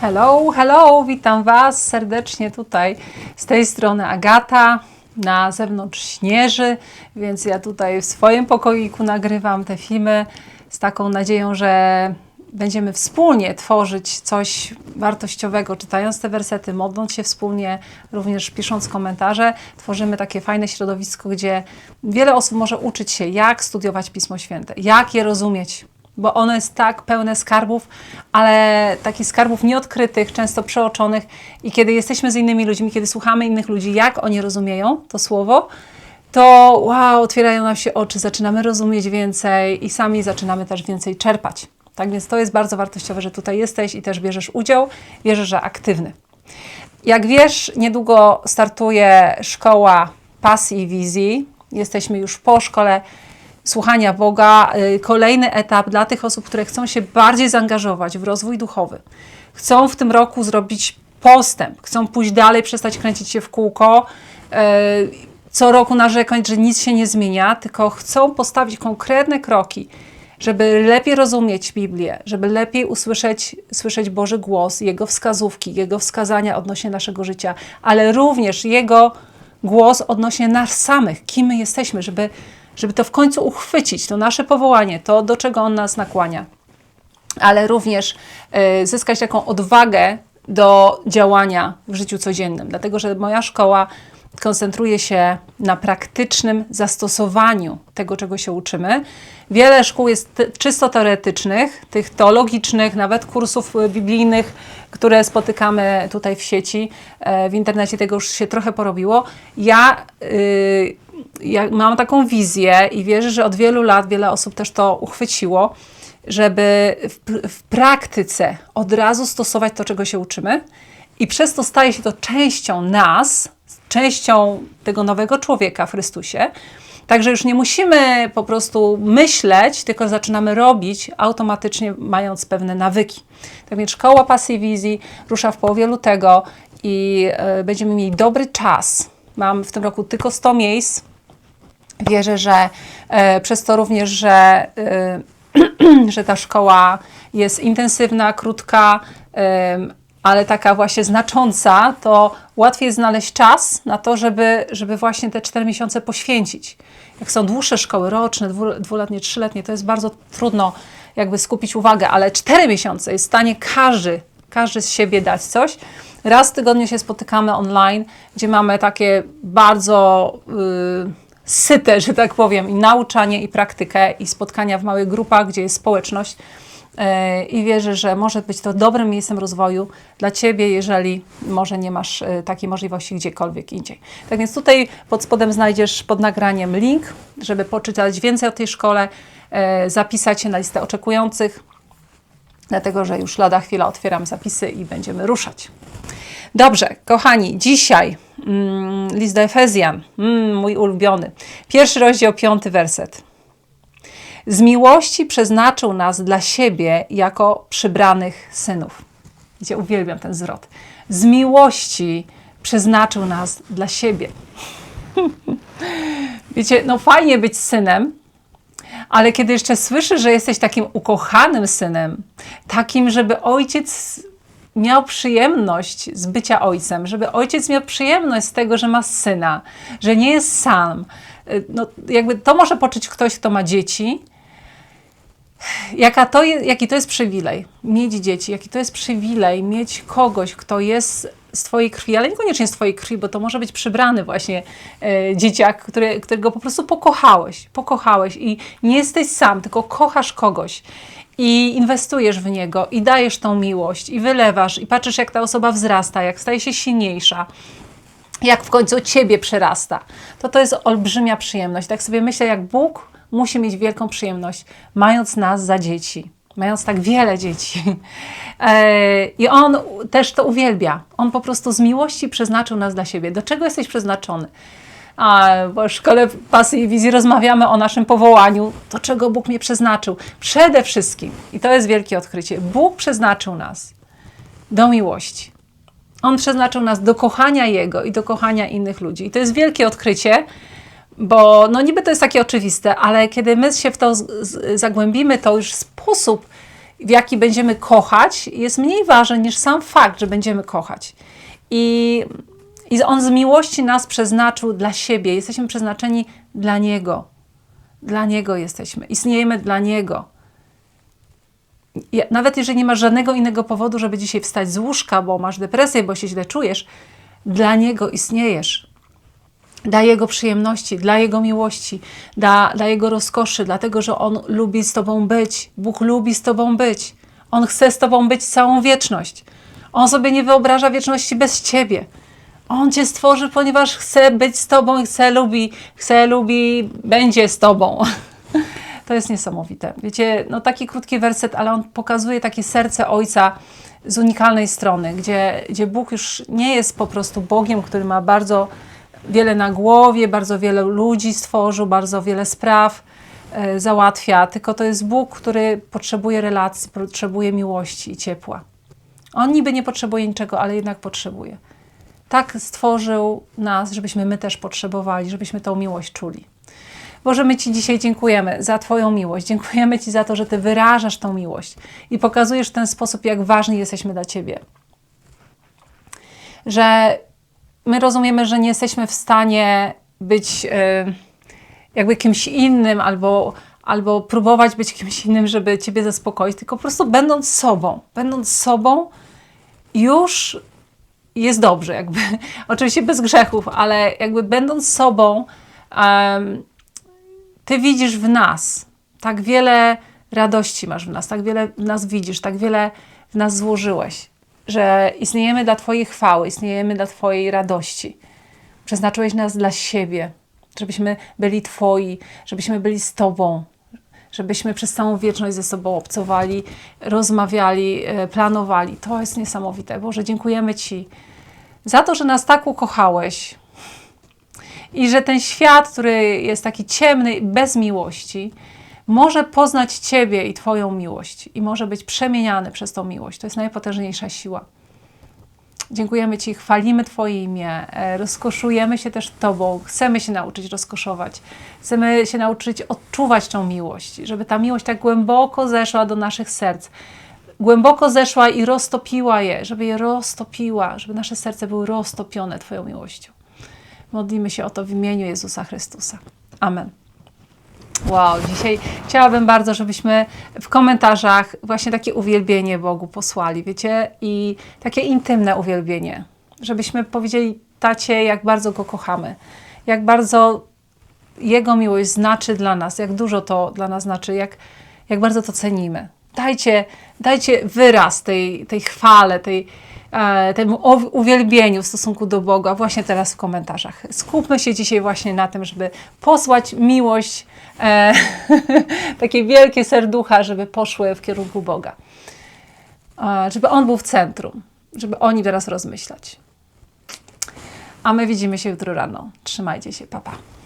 Hello, hello, witam Was serdecznie tutaj. Z tej strony Agata, na zewnątrz śnieży, więc ja tutaj w swoim pokoiku nagrywam te filmy z taką nadzieją, że będziemy wspólnie tworzyć coś wartościowego, czytając te wersety, modląc się wspólnie, również pisząc komentarze. Tworzymy takie fajne środowisko, gdzie wiele osób może uczyć się, jak studiować Pismo Święte, jak je rozumieć, bo ono jest tak pełne skarbów, ale takich skarbów nieodkrytych, często przeoczonych. I kiedy jesteśmy z innymi ludźmi, kiedy słuchamy innych ludzi, jak oni rozumieją to słowo, to wow, otwierają nam się oczy, zaczynamy rozumieć więcej i sami zaczynamy też więcej czerpać. Tak więc to jest bardzo wartościowe, że tutaj jesteś i też bierzesz udział. Wierzę, że aktywny. Jak wiesz, niedługo startuje szkoła pasji i wizji. Jesteśmy już po szkole słuchania Boga. Y, Kolejny etap dla tych osób, które chcą się bardziej zaangażować w rozwój duchowy. Chcą w tym roku zrobić postęp, chcą pójść dalej, przestać kręcić się w kółko, y, co roku narzekać, że nic się nie zmienia, tylko chcą postawić konkretne kroki, żeby lepiej rozumieć Biblię, żeby lepiej usłyszeć słyszeć Boży głos, Jego wskazówki, Jego wskazania odnośnie naszego życia, ale również Jego głos odnośnie nas samych, kim my jesteśmy, żeby, żeby to w końcu uchwycić, to nasze powołanie, to do czego On nas nakłania. Ale również e, zyskać taką odwagę do działania w życiu codziennym, dlatego że moja szkoła koncentruje się na praktycznym zastosowaniu tego, czego się uczymy. Wiele szkół jest czysto teoretycznych, tych teologicznych, nawet kursów biblijnych, które spotykamy tutaj w sieci, e, w internecie tego już się trochę porobiło. Ja, y, ja mam taką wizję i wierzę, że od wielu lat wiele osób też to uchwyciło, żeby w, w praktyce od razu stosować to, czego się uczymy, i przez to staje się to częścią nas, częścią tego nowego człowieka w Chrystusie. Także już nie musimy po prostu myśleć, tylko zaczynamy robić automatycznie, mając pewne nawyki. Tak więc szkoła pasji wizji rusza w połowie lutego i e, będziemy mieli dobry czas. Mam w tym roku tylko 100 miejsc. Wierzę, że e, przez to również, że, e, że ta szkoła jest intensywna, krótka, ale taka właśnie znacząca, to łatwiej znaleźć czas na to, żeby, żeby właśnie te cztery miesiące poświęcić. Jak są dłuższe szkoły, roczne, dwu, dwuletnie, trzyletnie, to jest bardzo trudno jakby skupić uwagę, ale cztery miesiące jest w stanie każdy, każdy z siebie dać coś. Raz w tygodniu się spotykamy online, gdzie mamy takie bardzo yy, syte, że tak powiem, i nauczanie, i praktykę, i spotkania w małych grupach, gdzie jest społeczność. E, i wierzę, że może być to dobrym miejscem rozwoju dla Ciebie, jeżeli może nie masz e, takiej możliwości gdziekolwiek indziej. Tak więc tutaj pod spodem znajdziesz pod nagraniem link, żeby poczytać więcej o tej szkole, e, zapisać się na listę oczekujących, dlatego że już lada chwila otwieram zapisy i będziemy ruszać. Dobrze, kochani, dzisiaj mm, list do Efezjan, mm, mój ulubiony. Pierwszy rozdział, piąty werset. Z miłości przeznaczył nas dla siebie jako przybranych synów. Wiecie, uwielbiam ten zwrot. Z miłości przeznaczył nas dla siebie. Wiecie, no fajnie być synem, ale kiedy jeszcze słyszysz, że jesteś takim ukochanym synem, takim, żeby ojciec miał przyjemność z bycia ojcem, żeby ojciec miał przyjemność z tego, że ma syna, że nie jest sam. Y, No, jakby to może poczuć ktoś, kto ma dzieci, Jaka to jaki to jest przywilej? Mieć dzieci, jaki to jest przywilej mieć kogoś, kto jest z Twojej krwi, ale niekoniecznie z Twojej krwi, bo to może być przybrany właśnie e, dzieciak, który, którego po prostu pokochałeś, pokochałeś i nie jesteś sam, tylko kochasz kogoś i inwestujesz w niego i dajesz tą miłość i wylewasz i patrzysz jak ta osoba wzrasta, jak staje się silniejsza, jak w końcu Ciebie przerasta, to to jest olbrzymia przyjemność. Tak sobie myślę, jak Bóg musi mieć wielką przyjemność, mając nas za dzieci, mając tak wiele dzieci. E, I On też to uwielbia. On po prostu z miłości przeznaczył nas dla siebie. Do czego jesteś przeznaczony? A, bo w szkole pasji i wizji rozmawiamy o naszym powołaniu, do czego Bóg mnie przeznaczył. Przede wszystkim, i to jest wielkie odkrycie, Bóg przeznaczył nas do miłości. On przeznaczył nas do kochania Jego i do kochania innych ludzi. I to jest wielkie odkrycie, bo no niby to jest takie oczywiste, ale kiedy my się w to zagłębimy, to już sposób, w jaki będziemy kochać, jest mniej ważny niż sam fakt, że będziemy kochać. I, I On z miłości nas przeznaczył dla siebie. Jesteśmy przeznaczeni dla Niego. Dla Niego jesteśmy. Istniejemy dla Niego. Nawet jeżeli nie masz żadnego innego powodu, żeby dzisiaj wstać z łóżka, bo masz depresję, bo się źle czujesz, dla Niego istniejesz. Dla Jego przyjemności, dla Jego miłości, dla, dla Jego rozkoszy, dlatego że On lubi z Tobą być. Bóg lubi z Tobą być. On chce z Tobą być całą wieczność. On sobie nie wyobraża wieczności bez Ciebie. On Cię stworzy, ponieważ chce być z Tobą i chce, lubi, chce, lubi, będzie z Tobą. To jest niesamowite. Wiecie, no taki krótki werset, ale on pokazuje takie serce Ojca z unikalnej strony, gdzie, gdzie Bóg już nie jest po prostu Bogiem, który ma bardzo wiele na głowie, bardzo wiele ludzi stworzył, bardzo wiele spraw e, załatwia, tylko to jest Bóg, który potrzebuje relacji, potrzebuje miłości i ciepła. On niby nie potrzebuje niczego, ale jednak potrzebuje. Tak stworzył nas, żebyśmy my też potrzebowali, żebyśmy tą miłość czuli. Boże, my Ci dzisiaj dziękujemy za Twoją miłość. Dziękujemy Ci za to, że Ty wyrażasz tą miłość i pokazujesz w ten sposób, jak ważni jesteśmy dla Ciebie. Że my rozumiemy, że nie jesteśmy w stanie być e, jakby kimś innym albo, albo próbować być kimś innym, żeby Ciebie zaspokoić, tylko po prostu będąc sobą, będąc sobą, już jest dobrze, jakby. Oczywiście bez grzechów, ale jakby będąc sobą, em, ty widzisz w nas tak wiele radości masz w nas, tak wiele w nas widzisz, tak wiele w nas złożyłeś, że istniejemy dla Twojej chwały, istniejemy dla Twojej radości. Przeznaczyłeś nas dla siebie, żebyśmy byli Twoi, żebyśmy byli z Tobą, żebyśmy przez całą wieczność ze sobą obcowali, rozmawiali, e, planowali. To jest niesamowite. Boże, dziękujemy Ci za to, że nas tak ukochałeś, i że ten świat, który jest taki ciemny, bez miłości, może poznać Ciebie i Twoją miłość i może być przemieniany przez tą miłość. To jest najpotężniejsza siła. Dziękujemy Ci, chwalimy Twoje imię, e, rozkoszujemy się też Tobą, chcemy się nauczyć rozkoszować, chcemy się nauczyć odczuwać tą miłość, żeby ta miłość tak głęboko zeszła do naszych serc, głęboko zeszła i roztopiła je, żeby je roztopiła, żeby nasze serce były roztopione Twoją miłością. Modlimy się o to w imieniu Jezusa Chrystusa. Amen. Wow, dzisiaj chciałabym bardzo, żebyśmy w komentarzach właśnie takie uwielbienie Bogu posłali, wiecie, i takie intymne uwielbienie, żebyśmy powiedzieli tacie, jak bardzo Go kochamy, jak bardzo Jego miłość znaczy dla nas, jak dużo to dla nas znaczy, jak, jak bardzo to cenimy. Dajcie, dajcie wyraz tej, tej chwale, tej, temu o- uwielbieniu w stosunku do Boga właśnie teraz w komentarzach. Skupmy się dzisiaj właśnie na tym, żeby posłać miłość, e, takie wielkie serducha, żeby poszły w kierunku Boga. E, żeby On był w centrum, żeby o Nim teraz rozmyślać. A my widzimy się jutro rano. Trzymajcie się, papa. Pa.